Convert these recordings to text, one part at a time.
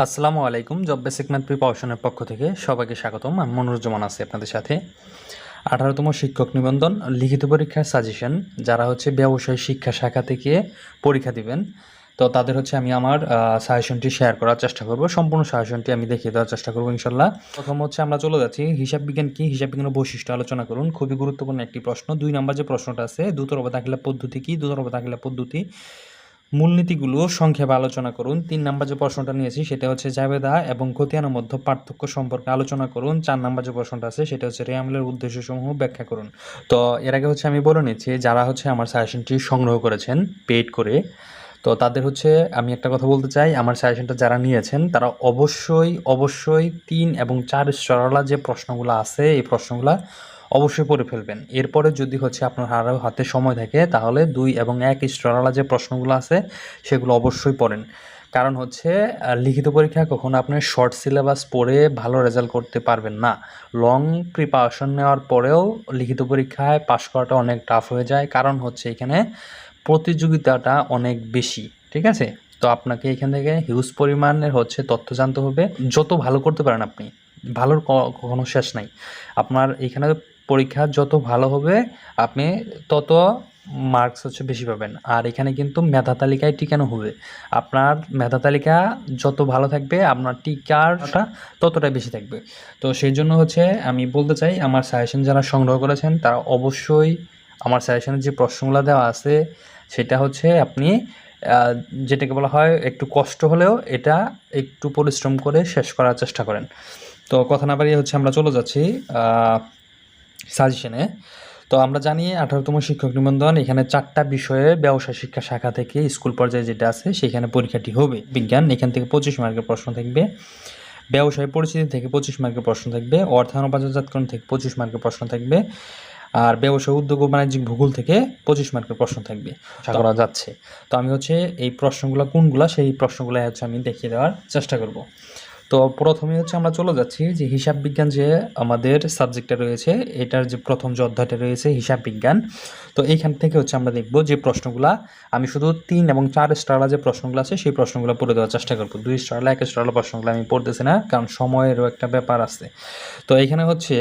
আসসালামু আলাইকুম, job basic math প্রিপারেশনের পক্ষ থেকে সবাইকে স্বাগতম। আমি মনোরঞ্জন আছি আপনাদের সাথে। আঠারোতম শিক্ষক নিবন্ধন, লিখিত পরীক্ষার সাজেশন যারা হচ্ছে ব্যবসায় শিক্ষা শাখা থেকে পরীক্ষা দিবেন, তো তাদের হচ্ছে আমি আমার সাজেশনটি শেয়ার করার চেষ্টা করব। সম্পূর্ণ সাজেশনটি আমি দেখিয়ে দেওয়ার চেষ্টা করব ইনশাল্লাহ প্রথম হচ্ছে আমরা চলে যাচ্ছি, হিসাব বিজ্ঞান কি, হিসাব বিজ্ঞানের বৈশিষ্ট্য আলোচনা করুন। খুবই গুরুত্বপূর্ণ একটি প্রশ্ন, দুই নম্বর যে প্রশ্নটা আছে, দুতরফ দাখিলা পদ্ধতি কি, দুতরফ দাখিলা পদ্ধতি মূলনীতিগুলো সংক্ষেপে আলোচনা করুন। তিন নাম্বার যে প্রশ্নটা নিয়েছি, সেটা হচ্ছে জাবেদা এবং খতিয়ানের মধ্যে পার্থক্য সম্পর্কে আলোচনা করুন। চার নাম্বার যে প্রশ্নটা আছে, সেটা হচ্ছে রেয়ামিলের উদ্দেশ্যসমূহ ব্যাখ্যা করুন। তো এর আগে হচ্ছে আমি বলে নিচ্ছি, যারা হচ্ছে আমার সাজেশনটি সংগ্রহ করেছেন পেড করে, তো তাদের হচ্ছে আমি একটা কথা বলতে চাই, আমার সাজেশনটা যারা নিয়েছেন, তারা অবশ্যই অবশ্যই তিন এবং চার সরলা যে প্রশ্নগুলো আছে, এই প্রশ্নগুলো অবশ্যই পড়ে ফেলবেন। এরপরে যদি হচ্ছে আপনার আরও হাতে সময় থাকে, তাহলে দুই এবং এক স্টরালা যে প্রশ্নগুলো আছে, সেগুলো অবশ্যই পড়েন। কারণ হচ্ছে লিখিত পরীক্ষা কখনো আপনি শর্ট সিলেবাস পড়ে ভালো রেজাল্ট করতে পারবেন না। লং প্রিপারেশন নেওয়ার পরেও লিখিত পরীক্ষায় পাশ করাটা অনেক টাফ হয়ে যায়। কারণ হচ্ছে এখানে প্রতিযোগিতাটা অনেক বেশি, ঠিক আছে? তো আপনাকে এখান থেকে হিউজ পরিমাণের হচ্ছে তথ্য জানতে হবে। যত ভালো করতে পারেন আপনি, ভালোর কখনো শেষ নাই। আপনার এখানে পরীক্ষা যত ভালো হবে, আপনি তত মার্কস হচ্ছে বেশি পাবেন। আর এখানে কিন্তু মেধা তালিকায় টিকানো হবে? আপনার মেধা তালিকা যত ভালো থাকবে, আপনার টিকারটা ততটাই বেশি থাকবে। তো সেই জন্য হচ্ছে আমি বলতে চাই, আমার সাজেশন যারা সংগ্রহ করেছেন, তারা অবশ্যই আমার সাজেশনের যে প্রশ্নগুলো দেওয়া আছে, সেটা হচ্ছে আপনি যেটাকে বলা হয় একটু কষ্ট হলেও এটা একটু পরিশ্রম করে শেষ করার চেষ্টা করেন। তো কথা না বাড়িয়ে হচ্ছে আমরা চলে যাচ্ছি সাজেশনে। তো আমরা জানি আঠারোতম শিক্ষক নিবন্ধন এখানে চারটা বিষয়ে ব্যবসায় শিক্ষা শাখা থেকে স্কুল পর্যায়ে যেটা আছে সেখানে পরীক্ষাটি হবে। বিজ্ঞান এখান থেকে পঁচিশ মার্কের প্রশ্ন থাকবে। ব্যবসায় পরিচিতি থেকে পঁচিশ মার্কের প্রশ্ন থাকবে। অর্থায়ন বাজারজাতকরণ থেকে পঁচিশ মার্কের প্রশ্ন থাকবে। আর ব্যবসায় উদ্যোগ ও বাণিজ্যিক ভূগোল থেকে পঁচিশ মার্কের প্রশ্ন থাকবে। আশা করা যাচ্ছে। তো আমি হচ্ছে এই প্রশ্নগুলো কোনগুলো সেই প্রশ্নগুলো হচ্ছে আমি দেখিয়ে দেওয়ার চেষ্টা করব। তো প্রথমে হচ্ছে আমরা চলে যাচ্ছি যে হিসাব বিজ্ঞান যে আমাদের সাবজেক্টটা রয়েছে, এটার যে প্রথম যে অধ্যায়টা রয়েছে হিসাব বিজ্ঞান। তো এইখান থেকে হচ্ছে আমরা দেখব যে প্রশ্নগুলা, আমি শুধু তিন এবং চার স্টারলা যে প্রশ্নগুলো আছে, সেই প্রশ্নগুলো পড়ে দেওয়ার চেষ্টা করব। দুই স্টারলা এক স্টারলা প্রশ্নগুলো আমি পড়তেছি না, কারণ সময়েরও একটা ব্যাপার আছে। তো এখানে হচ্ছে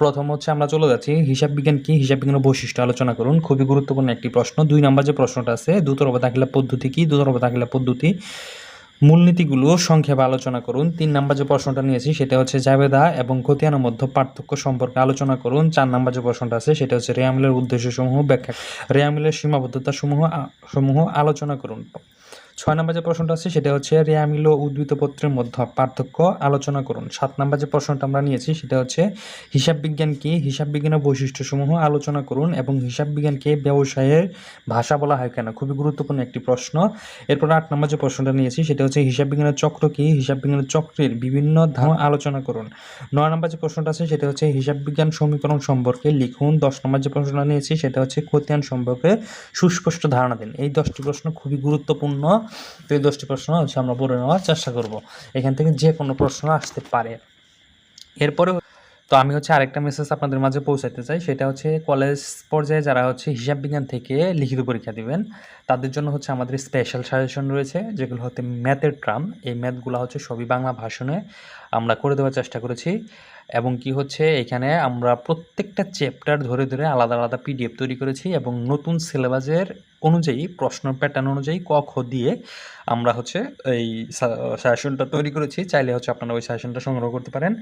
প্রথম হচ্ছে আমরা চলে যাচ্ছি, হিসাব বিজ্ঞান কি? হিসাব বিজ্ঞানের বৈশিষ্ট্য আলোচনা করুন, খুবই গুরুত্বপূর্ণ একটি প্রশ্ন। দুই নম্বর যে প্রশ্নটা আছে দুতরফ দাখিলা পদ্ধতি কি? দুতরফ দাখিলা পদ্ধতি মূলনীতিগুলো সংক্ষেপে আলোচনা করুন। তিন নাম্বার যে প্রশ্নটা নিয়েছি, সেটা হচ্ছে জাবেদা এবং খতিয়ানের মধ্যে পার্থক্য সম্পর্কে আলোচনা করুন। চার নাম্বার যে প্রশ্নটা আছে, সেটা হচ্ছে রেয়ামিলের উদ্দেশ্য সমূহ ব্যাখ্যা। রেয়ামিলের সীমাবদ্ধতা সমূহ সমূহ আলোচনা করুন। ছয় নম্বর যে প্রশ্নটা আছে, সেটা হচ্ছে রেয়ামিল ও উদ্ভিদপত্রের মধ্যে পার্থক্য আলোচনা করুন। সাত নম্বর যে প্রশ্নটা আমরা নিয়েছি, সেটা হচ্ছে হিসাব বিজ্ঞান কি? হিসাব বিজ্ঞানের বৈশিষ্ট্যসমূহ আলোচনা করুন এবং হিসাব বিজ্ঞানকে ব্যবসায়ের ভাষা বলা হয় কেন? খুবই গুরুত্বপূর্ণ একটি প্রশ্ন। এরপর আট নম্বর যে প্রশ্নটা নিয়েছি, সেটা হচ্ছে হিসাব বিজ্ঞানের চক্র কি? হিসাব বিজ্ঞানের চক্রের বিভিন্ন ধাপ আলোচনা করুন। নয় নম্বর যে প্রশ্নটা আছে, সেটা হচ্ছে হিসাব বিজ্ঞান সমীকরণ সম্পর্কে লিখুন। দশ নম্বর যে প্রশ্নটা নিয়েছি, সেটা হচ্ছে খতিয়ান সম্পর্কে সুস্পষ্ট ধারণা দিন। এই দশটি প্রশ্ন খুবই গুরুত্বপূর্ণ। তো দশটি প্রশ্ন হচ্ছে আমরা পড়ে নেওয়ার চেষ্টা করব। এখান থেকে যে কোনো প্রশ্ন আসতে পারে। এরপরে তো আমি হচ্ছে আরেকটা মেসেজ আপনাদের মাঝে পৌঁছাতে চাই। সেটা হচ্ছে কলেজ পর্যায়ে যারা হচ্ছে হিসাব বিজ্ঞান থেকে লিখিত পরীক্ষা দিবেন, তাদের জন্য হচ্ছে আমাদের স্পেশাল সাজেশন রয়েছে, যেগুলো হচ্ছে ম্যাথের ট্রাম এই ম্যাথগুলো হচ্ছে সবই বাংলা ভাষণে আমরা করে দেওয়ার চেষ্টা করেছি এবং কি হচ্ছে, এখানে আমরা প্রত্যেকটা চ্যাপ্টার ধরে ধরে আলাদা আলাদা পিডিএফ তৈরি করেছি এবং নতুন সিলেবাসের অনুযায়ী, প্রশ্ন প্যাটার্ন অনুযায়ী ক, খ দিয়ে আমরা হচ্ছে এই সাজেশনটা তৈরি করেছি। চাইলে হচ্ছে আপনারা ওই সাজেশনটা সংগ্রহ করতে পারেন।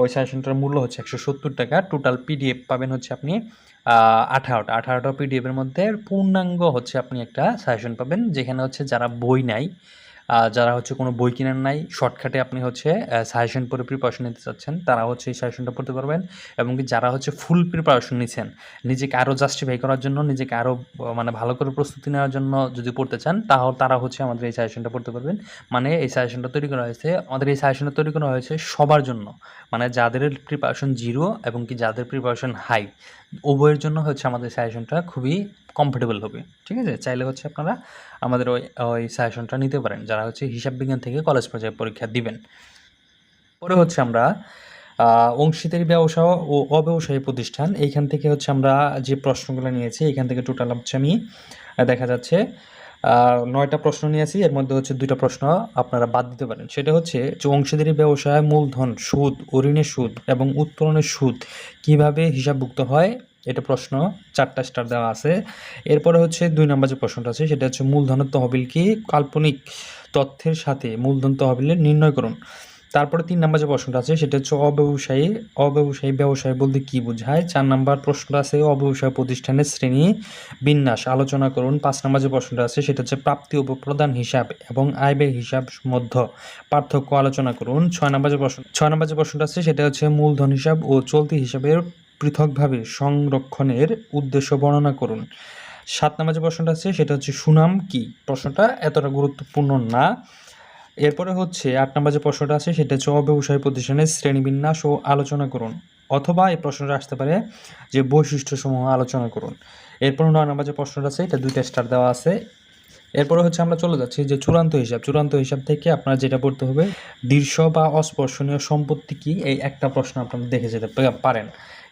ওই সাজেশনটার মূল্য হচ্ছে একশো সত্তর টাকা। টোটাল পিডিএফ পাবেন হচ্ছে আপনি আঠারোটা। আঠারোটা পিডিএফের মধ্যে পূর্ণাঙ্গ হচ্ছে আপনি একটা সাজেশন পাবেন, যেখানে হচ্ছে যারা বই নাই যারা হচ্ছে কোনো বই কেনার নাই শর্টকাটে আপনি হচ্ছে সাজেশন পরে প্রিপারেশন নিতে চাচ্ছেন, তারা হচ্ছে এই সাজেশনটা পড়তে পারবেন। এবং কি যারা হচ্ছে ফুল প্রিপারেশন নিচ্ছেন নিজেকে আরও জাস্টিফাই করার জন্য, নিজেকে আরও মানে ভালো করে প্রস্তুতি নেওয়ার জন্য যদি পড়তে চান, তাহলে তারা হচ্ছে আমাদের এই সাজেশনটা পড়তে পারবেন। মানে এই সাজেশনটা তৈরি করা হয়েছে, আমাদের এই সাজেশনটা তৈরি করা হয়েছে সবার জন্য। মানে যাদের প্রিপারেশন জিরো এবং কি যাদের প্রিপারেশন হাই উভয়ের জন্য হচ্ছে আমাদের সাজেশনটা খুবই কমফোর্টেবল হবে। ঠিক আছে? চাইলে হচ্ছে আপনারা আমাদের ওই ওই সাজেশনটা নিতে পারেন। যারা হচ্ছে হিসাব বিজ্ঞান থেকে কলেজ পর্যায়ে পরীক্ষা দিবেন। পরে হচ্ছে আমরা অংশীদারি ব্যবসা ও অব্যবসায়ী প্রতিষ্ঠান, এইখান থেকে হচ্ছে আমরা যে প্রশ্নগুলো নিয়েছি এখান থেকে টোটাল হচ্ছে আমি দেখা যাচ্ছে নয়টা প্রশ্ন নিয়েছি, এর মধ্যে হচ্ছে দুইটা প্রশ্ন আপনারা বাদ দিতে পারেন। সেটা হচ্ছে যে অংশীদারি ব্যবসায় মূলধন, সুদ ঋণের সুদ এবং উত্তোলনের সুদ কীভাবে হিসাবভুক্ত হয় এটা প্রশ্ন, চারটা স্টার দেওয়া আছে। এরপরে হচ্ছে দুই নম্বর যে প্রশ্নটা আছে, সেটা হচ্ছে মূলধনের তহবিল কি? কাল্পনিক তথ্যের সাথে মূলধন তহবিলের নির্ণয় করুন। তারপরে তিন নম্বর যে প্রশ্নটা আছে, সেটা হচ্ছে অব্যবসায়ী অব্যবসায়ী ব্যবসায় বলতে কি বোঝায়? চার নম্বর প্রশ্নটা আছে, অব্যবসায় প্রতিষ্ঠানের শ্রেণি বিন্যাস, আলোচনা করুন। পাঁচ নম্বর যে প্রশ্নটা আছে, সেটা হচ্ছে প্রাপ্তি ও প্রদান হিসাব এবং আয় ব্যয় হিসাব মধ্য পার্থক্য আলোচনা করুন। ছয় নম্বর যে প্রশ্ন, ছয় নম্বর যে প্রশ্নটা আছে, সেটা হচ্ছে মূলধন হিসাব ও চলতি হিসাবের পৃথকভাবে সংরক্ষণের উদ্দেশ্য বর্ণনা করুন। সাত নম্বর প্রশ্নটা আছে, সেটা হচ্ছে সুনাম কি? প্রশ্নটা এতটা গুরুত্বপূর্ণ না। এরপরে হচ্ছে আট নম্বর যে প্রশ্নটা আছে, সেটা হচ্ছে অব্যবসায়ী প্রতিষ্ঠানের শ্রেণীবিন্যাস ও আলোচনা করুন। অথবা এই প্রশ্নটা আসতে পারে যে বৈশিষ্ট্যসমূহ আলোচনা করুন। এরপর নয় নম্বর যে প্রশ্নটা আছে, এটা দুইটা স্টার দেওয়া আছে। এরপরে হচ্ছে আমরা চলে যাচ্ছি যে চূড়ান্ত হিসাব। চূড়ান্ত হিসাব থেকে আপনার যেটা পড়তে হবে দৃশ্য বা অস্পর্শনীয় সম্পত্তি কি? এই একটা প্রশ্ন আপনারা দেখে যেতে পারেন।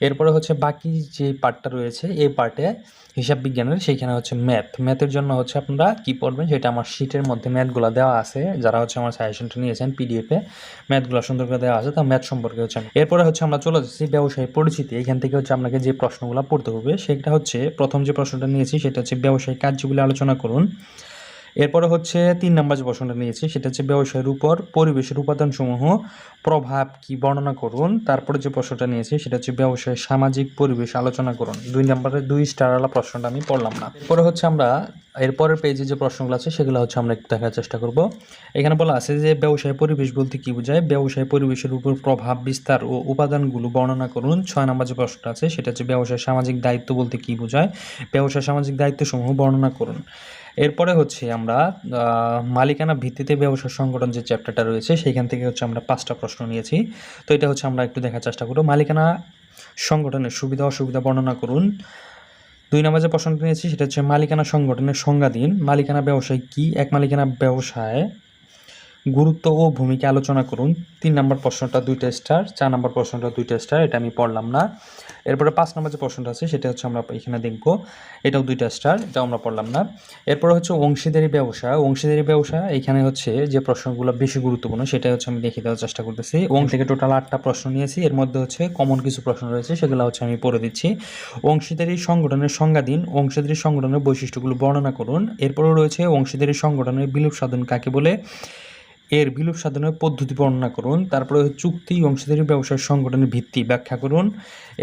এরপরে হচ্ছে বাকি যে পার্টটা রয়েছে, এই পার্টে হিসাব বিজ্ঞানের, সেইখানে হচ্ছে ম্যাথ ম্যাথের জন্য হচ্ছে আপনারা কি পড়বেন? সেটা আমার শিটের মধ্যে ম্যাথগুলো দেওয়া আছে, যারা হচ্ছে আমার সাজেশনটা নিয়েছেন পিডিএফে ম্যাথগুলো সুন্দর করে দেওয়া আছে তা ম্যাথ সম্পর্কে হচ্ছে এরপরে হচ্ছে আমরা চলে যাচ্ছি ব্যবসায়ী পরিচিতি। এখান থেকে হচ্ছে আপনাকে যে প্রশ্নগুলো পড়তে হবে, সেটা হচ্ছে প্রথম যে প্রশ্নটা নিয়েছি, সেটা হচ্ছে ব্যবসায়িক কার্যগুলি আলোচনা করুন। এরপরে হচ্ছে তিন নম্বর যে প্রশ্নটা নিয়েছি, সেটা হচ্ছে ব্যবসায়ের উপর পরিবেশের উপাদানসমূহ প্রভাব কি বর্ণনা করুন? তারপরে যে প্রশ্নটা নিয়েছি, সেটা হচ্ছে ব্যবসায়ের সামাজিক পরিবেশ আলোচনা করুন। দুই নম্বরে দুই স্টারওয়ালা প্রশ্নটা আমি পড়লাম না। এরপরে হচ্ছে আমরা এরপরের পেজে যে প্রশ্নগুলো আছে, সেগুলো হচ্ছে আমরা একটু দেখার চেষ্টা করব। এখানে বলা আছে যে, ব্যবসায় পরিবেশ বলতে কি বোঝায়? ব্যবসায় পরিবেশের উপর প্রভাব, বিস্তার ও উপাদানগুলো বর্ণনা করুন। ছয় নম্বর যে প্রশ্নটা আছে, সেটা হচ্ছে ব্যবসায় সামাজিক দায়িত্ব বলতে কি বোঝায়? ব্যবসায় সামাজিক দায়িত্বসমূহ বর্ণনা করুন। এরপরে হচ্ছে আমরা মালিকানা ভিত্তিতে ব্যবসা সংগঠন যে চ্যাপ্টারটা রয়েছে সেইখান থেকে হচ্ছে আমরা পাঁচটা প্রশ্ন নিয়েছি। তো এটা হচ্ছে আমরা একটু দেখার চেষ্টা করব। মালিকানা সংগঠনের সুবিধা অসুবিধা বর্ণনা করুন। দুই নম্বর যে প্রশ্নটি নিয়েছি, সেটা হচ্ছে মালিকানা সংগঠনের সংজ্ঞা দিন। মালিকানা ব্যবসায় কি? এক মালিকানা ব্যবসায় গুরুত্ব ও ভূমিকা আলোচনা করুন। তিন নম্বর প্রশ্নটা দুইটা স্টার চার নম্বর প্রশ্নটা দুইটা স্টার এটা আমি পড়লাম না। এরপরে পাঁচ নম্বর যে প্রশ্নটা আছে, সেটা হচ্ছে আমরা এখানে দেখব। এটাও দুইটা স্টার এটাও আমরা পড়লাম না। এরপরে হচ্ছে অংশীদারি ব্যবসা। অংশীদারি ব্যবসা, এখানে হচ্ছে যে প্রশ্নগুলো বেশি গুরুত্বপূর্ণ, সেটা হচ্ছে আমি দেখিয়ে দেওয়ার চেষ্টা করতেছি। ওং থেকে টোটাল আটটা প্রশ্ন নিয়েছি, এর মধ্যে হচ্ছে কমন কিছু প্রশ্ন রয়েছে, সেগুলো হচ্ছে আমি পড়ে দিচ্ছি। অংশীদারি সংগঠনের সংজ্ঞা দিন অংশীদারি সংগঠনের বৈশিষ্ট্যগুলো বর্ণনা করুন। এরপরেও রয়েছে অংশীদারি সংগঠনের বিলোপ সাধন কাকে বলে? এর বিলোপ সাধনের পদ্ধতি বর্ণনা করুন, তারপরে চুক্তি অংশীদারি ব্যবসায় সংগঠনের ভিত্তি ব্যাখ্যা করুন।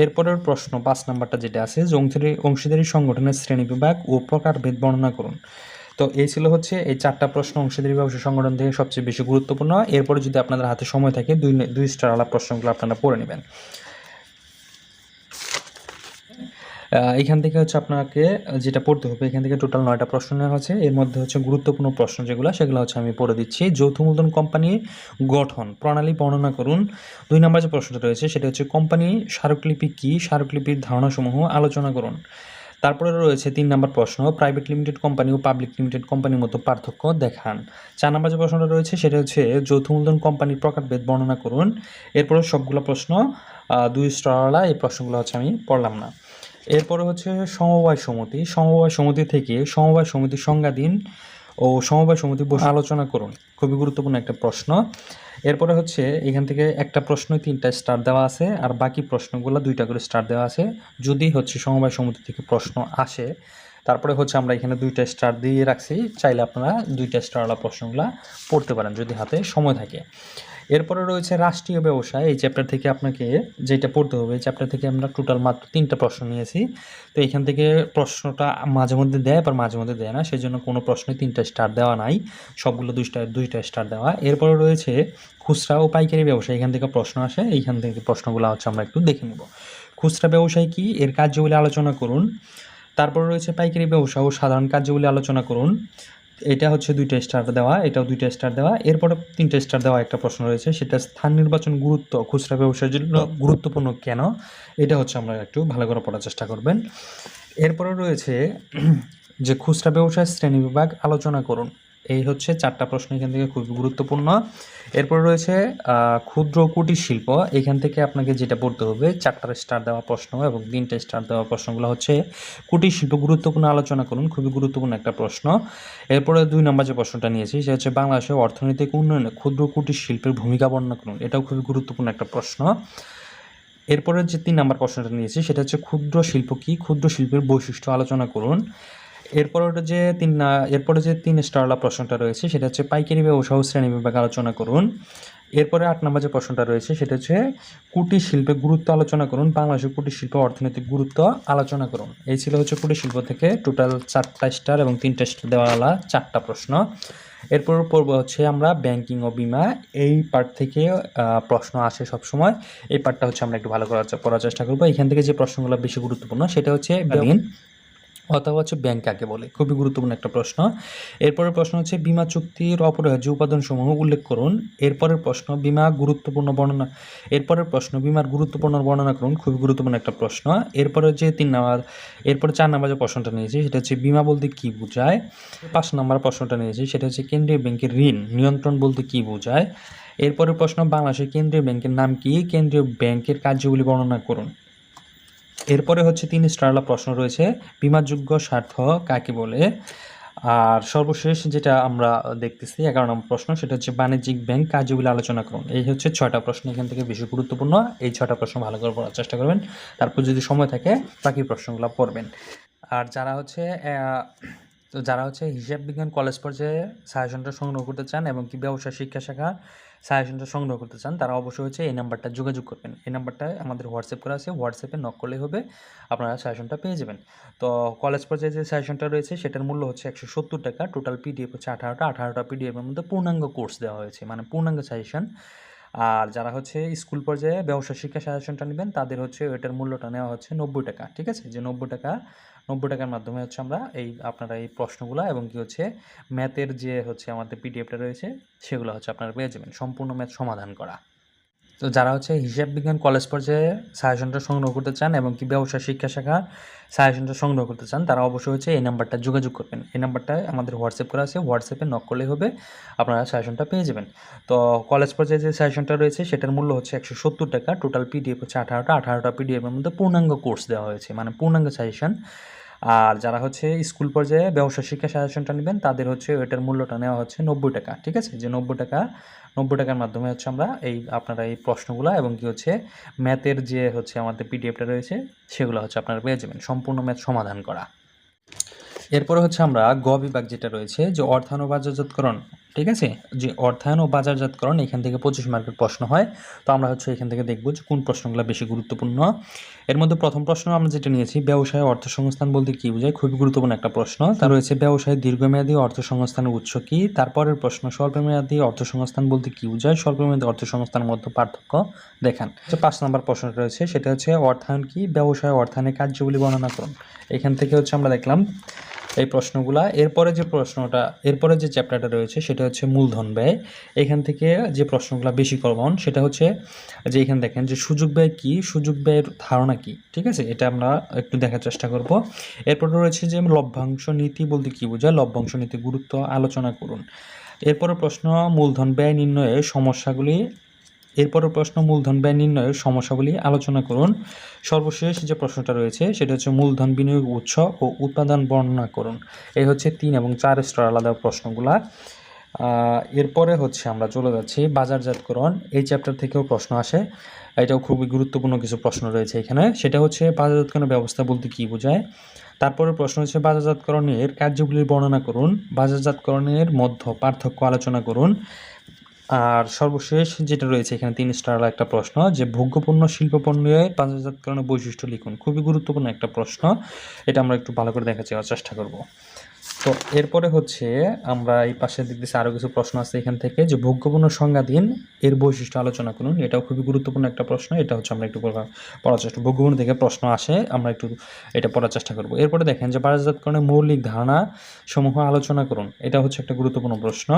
এরপরের প্রশ্ন, পাঁচ নাম্বারটা যেটা আছে, যে অংশীদারি অংশীদারি সংগঠনের শ্রেণি বিভাগ ও প্রকারভেদ বর্ণনা করুন। তো এই ছিল হচ্ছে এই চারটা প্রশ্ন অংশীদারি ব্যবসা সংগঠন থেকে সবচেয়ে বেশি গুরুত্বপূর্ণ। এরপরে যদি আপনাদের হাতে সময় থাকে, দুই দুই স্টার আলাপ প্রশ্নগুলো আপনারা পড়ে নেবেন। এখান থেকে হচ্ছে আপনাকে যেটা পড়তে হবে, এখান থেকে টোটাল নয়টা প্রশ্ন নেওয়া হচ্ছে এর মধ্যে হচ্ছে গুরুত্বপূর্ণ প্রশ্ন যেগুলো, সেগুলো হচ্ছে আমি পড়ে দিচ্ছি। যৌথ মূলধন কোম্পানির গঠন, প্রণালী বর্ণনা করুন। দুই নম্বর যে প্রশ্নটা রয়েছে, সেটা হচ্ছে কোম্পানি স্মারকলিপি কী? স্মারকলিপির ধারণাসমূহ আলোচনা করুন। তারপরে রয়েছে তিন নম্বর প্রশ্ন প্রাইভেট লিমিটেড কোম্পানি ও পাবলিক লিমিটেড কোম্পানির মতো পার্থক্য দেখান। চার নম্বর যে প্রশ্নটা রয়েছে, সেটা হচ্ছে যৌথ মূলধন কোম্পানির প্রকারভেদ বর্ণনা করুন। এরপরে সবগুলো প্রশ্ন দুই স্টারওয়ালা এই প্রশ্নগুলো হচ্ছে আমি পড়লাম না। এরপরে হচ্ছে সমবায় সমিতি। সমবায় সমিতি থেকে সমবায় সমিতির সংজ্ঞা দিন ও সমবায় সমিতি বসে আলোচনা করুন। খুবই গুরুত্বপূর্ণ একটা প্রশ্ন। এরপরে হচ্ছে এখান থেকে একটা প্রশ্ন তিনটা স্টার দেওয়া আছে আর বাকি প্রশ্নগুলো দুইটা করে স্টার দেওয়া আছে। যদি হচ্ছে সমবায় সমিতি থেকে প্রশ্ন আসে, তারপরে হচ্ছে আমরা এখানে দুইটা স্টার দিয়ে রাখছি। চাইলে আপনারা দুইটা স্টারওয়ালা প্রশ্নগুলো পড়তে পারেন যদি হাতে সময় থাকে। এরপরে রয়েছে রাষ্ট্রীয় ব্যবসায় এই চ্যাপ্টার থেকে আপনাকে যেটা পড়তে হবে, এই চ্যাপ্টার থেকে আমরা টোটাল মাত্র তিনটা প্রশ্ন নিয়েছি। তো এখান থেকে প্রশ্নটা মাঝে মধ্যে দেয়, আবার মাঝে মধ্যে দেয় না। সেই জন্য কোনো প্রশ্নে তিনটা স্টার দেওয়া নাই। সবগুলো দুইটা দুইটা স্টার দেওয়া। এরপরে রয়েছে খুচরা ও পাইকারি ব্যবসা। এখান থেকে প্রশ্ন আসে। এইখান থেকে প্রশ্নগুলো হচ্ছে আমরা একটু দেখে নেব। খুচরা ব্যবসায় কি? এর কার্যগুলি আলোচনা করুন। তারপরে রয়েছে পাইকারি ব্যবসা ও সাধারণ কার্যগুলি আলোচনা করুন। এটা হচ্ছে দুইটা স্টার দেওয়া, এটাও দুইটা স্টার দেওয়া। এরপরে তিনটা স্টার দেওয়া একটা প্রশ্ন রয়েছে, সেটা স্থান নির্বাচন গুরুত্ব, খুচরা ব্যবসার জন্য গুরুত্বপূর্ণ কেন? এটা হচ্ছে আমরা একটু ভালো করে পড়ার চেষ্টা করবেন। এরপরে রয়েছে যে খুচরা ব্যবসায় শ্রেণি বিভাগ আলোচনা করুন। এই হচ্ছে চারটা প্রশ্ন এখান থেকে খুবই গুরুত্বপূর্ণ। এরপর রয়েছে ক্ষুদ্র কুটির শিল্প এখান থেকে আপনাকে যেটা পড়তে হবে, চারটার স্টার দেওয়া প্রশ্ন এবং তিনটা স্টার দেওয়া প্রশ্নগুলো হচ্ছে কুটির শিল্প গুরুত্বপূর্ণ আলোচনা করুন, খুবই গুরুত্বপূর্ণ একটা প্রশ্ন। এরপরে দুই নম্বর যে প্রশ্নটা নিয়েছি, সেটা হচ্ছে বাংলাদেশের অর্থনৈতিক উন্নয়নে ক্ষুদ্র কুটির শিল্পের ভূমিকা বর্ণনা করুন, এটাও খুবই গুরুত্বপূর্ণ একটা প্রশ্ন। এরপরে যে তিন নম্বর প্রশ্নটা নিয়েছি, সেটা হচ্ছে ক্ষুদ্র শিল্প কি? ক্ষুদ্র শিল্পের বৈশিষ্ট্য আলোচনা করুন। এরপরে ওটা যে তিন না- এরপরে যে তিন স্টারলা প্রশ্নটা রয়েছে সেটা হচ্ছে পাইকারি ব্যবসা ও শ্রেণি বিভাগ আলোচনা করুন। এরপরে আট নম্বর যে প্রশ্নটা রয়েছে সেটা হচ্ছে কুটির শিল্পের গুরুত্ব আলোচনা করুন বাংলাদেশের কুটির শিল্প অর্থনৈতিক গুরুত্ব আলোচনা করুন। এই ছিল হচ্ছে কুটির শিল্প থেকে টোটাল চারটা স্টার এবং তিনটা স্টার দেওয়ালা চারটা প্রশ্ন। এরপর পড়ব হচ্ছে আমরা ব্যাংকিং ও বিমা এই পার্ট থেকে প্রশ্ন আসে সবসময়। এই পার্টটা হচ্ছে আমরা একটু ভালো করার পড়ার চেষ্টা করব। এখান থেকে যে প্রশ্নগুলো বেশি গুরুত্বপূর্ণ সেটা হচ্ছে ঋণ অথবা হচ্ছে ব্যাংক কাকে বলে? খুবই গুরুত্বপূর্ণ একটা প্রশ্ন। এরপরের প্রশ্ন হচ্ছে, বিমা চুক্তির অপরিহার্য উপাদানসমূহ উল্লেখ করুন। এরপরের প্রশ্ন, বিমা গুরুত্বপূর্ণ বর্ণনা। এরপরের প্রশ্ন, বিমার গুরুত্বপূর্ণ বর্ণনা করুন। খুবই গুরুত্বপূর্ণ একটা প্রশ্ন। এরপরে যে তিন নাম্বার, এরপরে চার নাম্বার যে প্রশ্নটা নিয়েছি, সেটা হচ্ছে বিমা বলতে কী বোঝায়? পাঁচ নাম্বার প্রশ্নটা নিয়েছি, সেটা হচ্ছে কেন্দ্রীয় ব্যাংকের ঋণ নিয়ন্ত্রণ বলতে কী বোঝায়? এরপরের প্রশ্ন, বাংলাদেশের কেন্দ্রীয় ব্যাংকের নাম কি? কেন্দ্রীয় ব্যাংকের কার্যগুলি বর্ণনা করুন। এরপরে হচ্ছে তিন স্টারলা প্রশ্ন রয়েছে বিমাযোগ্য স্বার্থ কাকে বলে? আর সর্বশেষ যেটা আমরা দেখতেছি, এগারো নম্বর প্রশ্ন, সেটা হচ্ছে বাণিজ্যিক ব্যাংক কাজগুলি আলোচনা করুন। এই হচ্ছে ছয়টা প্রশ্ন, এখান থেকে বেশি গুরুত্বপূর্ণ। এই ছয়টা প্রশ্ন ভালো করে পড়ার চেষ্টা করবেন। তারপর যদি সময় থাকে, বাকি প্রশ্নগুলো পড়বেন। আর যারা হচ্ছে তো যারা হচ্ছে হিসাব বিজ্ঞান কলেজ পর্যায়ে সাজেশনটা সংগ্রহ করতে চান এবং কি ব্যবসা, শিক্ষা শাখা সাজেশনটা সংগ্রহ করতে চান, তারা অবশ্যই হচ্ছে এই নাম্বারটা যোগাযোগ করবেন। এই নাম্বারটায় আমাদের হোয়াটসঅ্যাপ করা আছে হোয়াটসঅ্যাপে নক করলেই হবে, আপনারা সাজেশনটা পেয়ে যাবেন। তো কলেজ পর্যায়ে যে সাজেশনটা রয়েছে, সেটার মূল্য হচ্ছে একশো সত্তর টাকা টোটাল পিডিএফ হচ্ছে আঠারোটা আঠারোটা পিডিএফের মধ্যে পূর্ণাঙ্গ কোর্স দেওয়া হয়েছে মানে পূর্ণাঙ্গ সাজেশন আর যারা হচ্ছে স্কুল পর্যায়ে ব্যবসা, শিক্ষা সাজেশনটা নেবেন, তাদের হচ্ছে এটার মূল্যটা নেওয়া হচ্ছে নব্বই টাকা, ঠিক আছে? যে নব্বই টাকা নব্বই টাকার মাধ্যমে হচ্ছে আমরা এই আপনারা এই প্রশ্নগুলো এবং কি হচ্ছে ম্যাথের যে হচ্ছে আমাদের পিডিএফটা রয়েছে, সেগুলো হচ্ছে আপনারা পেয়ে যাবেন। সম্পূর্ণ ম্যাথ সমাধান করা। তো যারা হচ্ছে হিসাব বিজ্ঞান কলেজ পর্যায়ে সাজেশনটা সংগ্রহ করতে চান এবং কি ব্যবসা শিক্ষা শাখা সাজেশনটা সংগ্রহ করতে চান, তারা অবশ্যই হচ্ছে এই নাম্বারটা যোগাযোগ করবেন। এই নাম্বারটায় আমাদের হোয়াটসঅ্যাপ করা আছে। হোয়াটসঅ্যাপে নক করলেই হবে, আপনারা সাজেশনটা পেয়ে যাবেন। তো কলেজ পর্যায়ে যে সাজেশনটা রয়েছে, সেটার মূল্য হচ্ছে একশো সত্তর টাকা। টোটাল পিডিএফ হচ্ছে আঠারোটা। আঠারোটা পিডিএফের মধ্যে পূর্ণাঙ্গ কোর্স দেওয়া হয়েছে। মানে পূর্ণাঙ্গ সাজেশন আর যারা হচ্ছে স্কুল পর্যায়ে ব্যবসা শিক্ষা সাজেশনটা নেবেন, তাদের হচ্ছে ওইটার মূল্যটা নেওয়া হচ্ছে নব্বই টাকা, ঠিক আছে? যে নব্বই টাকা, নব্বই টাকার মাধ্যমে হচ্ছে আমরা এই আপনারা এই প্রশ্নগুলো এবং কি হচ্ছে ম্যাথের যে হচ্ছে আমাদের পিডিএফটা রয়েছে, সেগুলো হচ্ছে আপনারা পেয়ে যাবেন। সম্পূর্ণ ম্যাথ সমাধান করা। এরপরে হচ্ছে আমরা গ বিভাগ যেটা রয়েছে, যে বাজারজাতকরণ ঠিক আছে? যে অর্থায়ন ও বাজারজাতকরণ, এখান থেকে পঁচিশ মার্কের প্রশ্ন হয়। তো আমরা হচ্ছে এখান থেকে দেখব যে কোন প্রশ্নগুলো বেশি গুরুত্বপূর্ণ। এর মধ্যে প্রথম প্রশ্ন আমরা যেটা নিয়েছি, ব্যবসায় অর্থ সংস্থান বলতে কী বোঝায়? খুবই গুরুত্বপূর্ণ একটা প্রশ্ন। তার রয়েছে, ব্যবসায় দীর্ঘমেয়াদী অর্থ সংস্থানের উৎস কি? তারপরের প্রশ্ন, স্বল্পমেয়াদী অর্থ সংস্থান বলতে কি বোঝায়? স্বল্পমেয়াদী অর্থ সংস্থানের মধ্যে পার্থক্য দেখান। যে পাঁচ নম্বর প্রশ্নটা রয়েছে, সেটা হচ্ছে অর্থায়ন কি? ব্যবসায় অর্থায়নের কার্যগুলি বর্ণনা করুন। এখান থেকে হচ্ছে আমরা দেখলাম এই প্রশ্নগুলা, এরপরে যে প্রশ্নটা, এরপরে যে চ্যাপ্টারটা রয়েছে সেটা হচ্ছে মূলধন ব্যয়। এখান থেকে যে প্রশ্নগুলো বেশি করবেন সেটা হচ্ছে যে এখানে দেখেন যে সুযোগ ব্যয় কি? সুযোগ ব্যয়ের ধারণা কি? ঠিক আছে? এটা আমরা একটু দেখার চেষ্টা করব। এরপরে রয়েছে যে লভ্যাংশ নীতি বলতে কি বোঝায়? লভ্যাংশ নীতি গুরুত্ব আলোচনা করুন। এরপরে প্রশ্ন, মূলধন ব্যয় নির্ণয়ের সমস্যাগুলি এরপরের প্রশ্ন, মূলধন ব্যয় নির্ণয়ের সমস্যাগুলি আলোচনা করুন। সর্বশেষ যে প্রশ্নটা রয়েছে, সেটা হচ্ছে মূলধন বিনিয়োগ উৎস ও উৎপাদন বর্ণনা করুন। এই হচ্ছে তিন এবং চার স্তর আলাদা প্রশ্নগুলা। এরপরে হচ্ছে আমরা চলে যাচ্ছি বাজারজাতকরণ। এই চ্যাপ্টার থেকেও প্রশ্ন আসে। এটাও খুবই গুরুত্বপূর্ণ কিছু প্রশ্ন রয়েছে এখানে। সেটা হচ্ছে বাজারজাতকরণের ব্যবস্থা বলতে কী বোঝায়? তারপরে প্রশ্ন হচ্ছে বাজারজাতকরণের কার্যগুলির বর্ণনা করুন। বাজারজাতকরণের মধ্য পার্থক্য আলোচনা করুন। আর সর্বশেষ যেটা রয়েছে এখানে তিন স্টার একটা প্রশ্ন যে ভোগ্যপূর্ণ শিল্পপণ্যে বাজারজাতকরণের বৈশিষ্ট্য লিখুন। খুবই গুরুত্বপূর্ণ একটা প্রশ্ন। এটা আমরা একটু ভালো করে দেখা যাওয়ার চেষ্টা করব। তো এরপরে হচ্ছে আমরা এই পাশে দেখতেছি আরও কিছু প্রশ্ন আছে এখান থেকে, যে ভোগ্যপূর্ণ সংজ্ঞা দিন এর বৈশিষ্ট্য আলোচনা করুন। এটাও খুবই গুরুত্বপূর্ণ একটা প্রশ্ন, এটা হচ্ছে আমরা একটু পড়ার চেষ্টা ভোগ্যপূর্ণ থেকে প্রশ্ন আসে, আমরা একটু এটা পড়ার চেষ্টা করব। এরপরে দেখেন যে বাজারজাতকরণের মৌলিক ধারণা সমূহ আলোচনা করুন, এটা হচ্ছে একটা গুরুত্বপূর্ণ প্রশ্ন।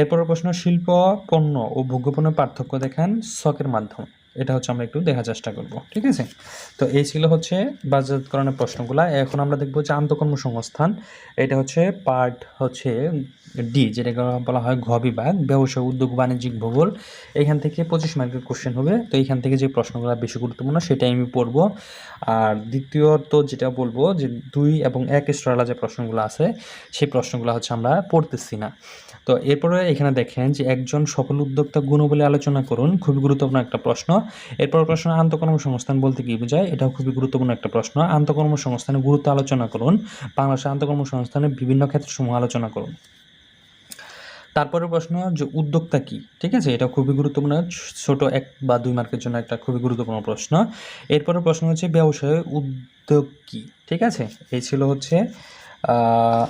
এরপরের প্রশ্ন, শিল্প, পণ্য ও ভোগ্যপণ্যের পার্থক্য দেখান শখের মাধ্যমে। এটা হচ্ছে আমরা একটু দেখার চেষ্টা করব, ঠিক আছে? তো এই ছিল হচ্ছে বাজারকরণের প্রশ্নগুলো। এখন আমরা দেখব যে আন্তঃকর্মসংস্থান এটা হচ্ছে পার্ট হচ্ছে ডি, যেটাকে বলা হয় ঘ বিভাগ ব্যবসা উদ্যোগ বাণিজ্যিক ভূগোল। এখান থেকে পঁচিশ মার্কের কোশ্চেন হবে। তো এখান থেকে যে প্রশ্নগুলো বেশি গুরুত্বপূর্ণ, সেটাই আমি পড়ব। আর দ্বিতীয়ত যেটা বলব যে দুই এবং এক স্ট্রলা যে প্রশ্নগুলো আছে, সেই প্রশ্নগুলো হচ্ছে আমরা পড়তেছি না। তো এরপরে এখানে দেখেন যে একজন সফল উদ্যোক্তা গুণবলী আলোচনা করুন। খুবই গুরুত্বপূর্ণ একটা প্রশ্ন। এরপর প্রশ্ন, আন্তঃকর্মসংস্থান বলতে কি বোঝায়? এটাও খুবই গুরুত্বপূর্ণ একটা প্রশ্ন। আন্তঃকর্মসংস্থানের গুরুত্ব আলোচনা করুন। বাংলাদেশের আন্তঃকর্মসংস্থানের বিভিন্ন ক্ষেত্রসমূহ আলোচনা করুন। তারপরে প্রশ্ন যে উদ্যোক্তা কি? ঠিক আছে? এটা খুবই গুরুত্বপূর্ণ, ছোট এক বা দুই মার্কের জন্য একটা খুবই গুরুত্বপূর্ণ প্রশ্ন। এরপরে প্রশ্ন হচ্ছে, ব্যবসায় উদ্যোগ কি? ঠিক আছে? এই ছিল হচ্ছে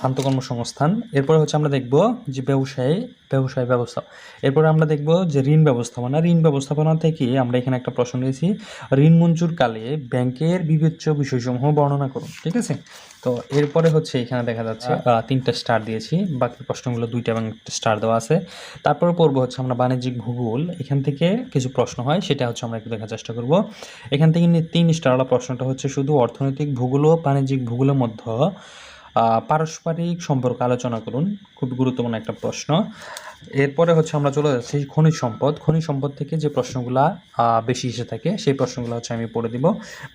আন্তঃকর্মসংস্থান। এরপরে হচ্ছে আমরা দেখব যে ব্যবসায়ী ব্যবসায় ব্যবস্থা। এরপরে আমরা দেখব যে ঋণ ব্যবস্থাপনা। ঋণ ব্যবস্থাপনা থেকে আমরা এখানে একটা প্রশ্ন নিয়েছি। ঋণ মঞ্জুর কালে ব্যাংকের বিবেচ্য বিষয়সমূহ বর্ণনা করুন ঠিক আছে? তো এরপরে হচ্ছে এখানে দেখা যাচ্ছে আহ, তিনটা স্টার দিয়েছি। বাকি প্রশ্নগুলো দুইটা এবং একটা স্টার দেওয়া আছে। তারপরে পড়ব হচ্ছে আমরা বাণিজ্যিক ভূগোল। এখান থেকে কিছু প্রশ্ন হয় সেটা হচ্ছে আমরা একটু দেখার চেষ্টা করব। এখান থেকে তিন স্টারওয়ালা প্রশ্নটা হচ্ছে শুধু অর্থনৈতিক ভূগোল ও বাণিজ্যিক ভূগোলের মধ্যে পারস্পরিক সম্পর্ক আলোচনা করুন। খুব গুরুত্বপূর্ণ একটা প্রশ্ন। এরপরে হচ্ছে আমরা চলে যাচ্ছি খনিজ সম্পদ। খনিজ সম্পদ থেকে যে প্রশ্নগুলা বেশি এসে থাকে, সেই প্রশ্নগুলো হচ্ছে আমি পড়ে দিব।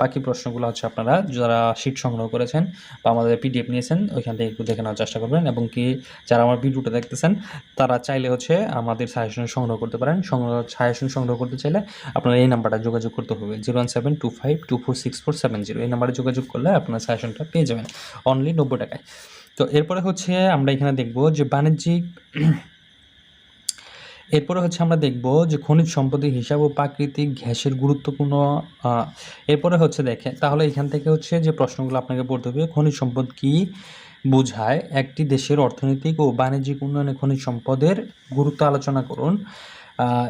বাকি প্রশ্নগুলো হচ্ছে আপনারা যারা শীট সংগ্রহ করেছেন বা আমাদের পিডিএফ নিয়েছেন, ওইখান থেকে একটু দেখে নেওয়ার চেষ্টা করবেন এবং কি যারা আমার ভিডিওটা দেখতেছেন, তারা চাইলে হচ্ছে আমাদের সাজেশন সংগ্রহ করতে পারেন। সংগ্রহ সাজেশন সংগ্রহ করতে চাইলে আপনারা এই নাম্বারটা যোগাযোগ করতে হবে। Zero one seven two five two four six four seven zero এই নাম্বারে যোগাযোগ করলে আপনার সাজেশনটা পেয়ে যাবেন। অনলি নব্বই টাকায়। তো এরপরে হচ্ছে আমরা এখানে দেখব যে বাণিজ্যিক এরপরে হচ্ছে আমরা দেখব যে খনিজ সম্পদের হিসাব ও প্রাকৃতিক গ্যাসের গুরুত্বপূর্ণ এরপরে হচ্ছে দেখে তাহলে এখান থেকে হচ্ছে যে প্রশ্নগুলো আপনাকে পড়তে হবে, খনিজ সম্পদ কি বোঝায়? একটি দেশের অর্থনৈতিক ও বাণিজ্যিক উন্নয়নে খনিজ সম্পদের গুরুত্ব আলোচনা করুন।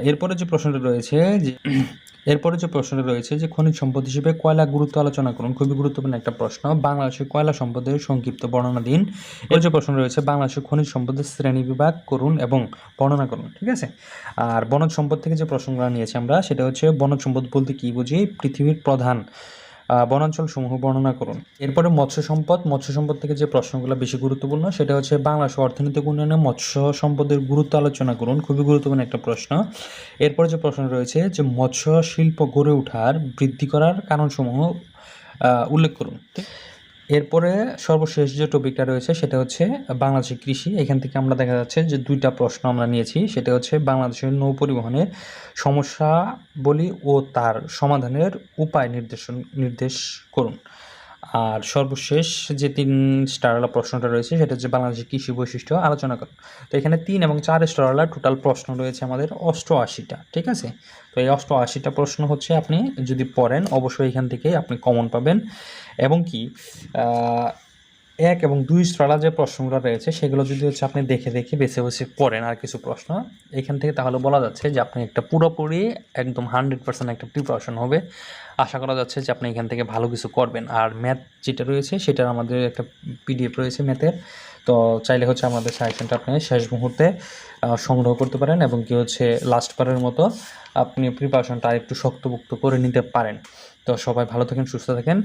এরপরে যে প্রশ্নটা রয়েছে যে, এরপরে যে প্রশ্নটা রয়েছে যে খনিজ সম্পদ হিসেবে কয়লা গুরুত্ব আলোচনা করুন। খুবই গুরুত্বপূর্ণ একটা প্রশ্ন। বাংলাদেশের কয়লা সম্পদের সংক্ষিপ্ত বর্ণনা দিন। এর যে প্রশ্ন রয়েছে বাংলাদেশের খনিজ সম্পদের শ্রেণি বিভাগ করুন এবং বর্ণনা করুন, ঠিক আছে? আর বনজ সম্পদ থেকে যে প্রশ্নগুলো নিয়েছি আমরা, সেটা হচ্ছে বনজ সম্পদ বলতে কী বুঝি? পৃথিবীর প্রধান বনাঞ্চল সমূহ বর্ণনা করুন। এরপরে মৎস্য সম্পদ। মৎস্য সম্পদ থেকে যে প্রশ্নগুলো বেশি গুরুত্বপূর্ণ, সেটা হচ্ছে বাংলাদেশ অর্থনৈতিক উন্নয়নে মৎস্য সম্পদের গুরুত্ব আলোচনা করুন। খুবই গুরুত্বপূর্ণ একটা প্রশ্ন। এরপরে যে প্রশ্ন রয়েছে, যে মৎস্য শিল্প গড়ে ওঠার, বৃদ্ধি করার কারণসমূহ উল্লেখ করুন। এরপরে সর্বশেষ যে টপিকটা রয়েছে সেটা হচ্ছে বাংলাদেশের কৃষি। এখান থেকে আমরা দেখা যাচ্ছে যে দুইটা প্রশ্ন আমরা নিয়েছি। সেটা হচ্ছে বাংলাদেশের নৌ পরিবহনের সমস্যা বলি ও তার সমাধানের উপায় নির্দেশন নির্দেশ করুন। আর সর্বশেষ যে তিন স্টারওয়ালা প্রশ্নটা রয়েছে, সেটা হচ্ছে বাংলাদেশের কৃষি বৈশিষ্ট্য আলোচনা করা। তো এখানে তিন এবং চার স্টারওয়ালা টোটাল প্রশ্ন রয়েছে আমাদের অষ্টআশিটা, ঠিক আছে? তো এই অষ্টআশিটা প্রশ্ন হচ্ছে আপনি যদি পড়েন, অবশ্যই এখান থেকে আপনি কমন পাবেন। এবং কি এক এবং দুই স্ট্রালা যে প্রশ্নগুলো রয়েছে, সেগুলো যদি হচ্ছে আপনি দেখে দেখে বেছে বেছে পড়েন আর কিছু প্রশ্ন, এখান থেকে তাহলে বলা যাচ্ছে যে আপনি একটা পুরোপুরি একদম হান্ড্রেড পার্সেন্ট একটা প্রিপারেশন হবে। আশা করা যাচ্ছে যে আপনি এখান থেকে ভালো কিছু করবেন। আর ম্যাথ যেটা রয়েছে, সেটার আমাদের একটা পিডিএফ রয়েছে ম্যাথের তো চাইলে হচ্ছে আমাদের সাজেশনটা আপনি শেষ মুহূর্তে সংগ্রহ করতে পারেন এবং কি হচ্ছে লাস্ট বারের মতো আপনি প্রিপারেশনটা আরেকটু শক্তপোক্ত করে নিতে পারেন। তো সবাই ভালো থাকেন, সুস্থ থাকেন।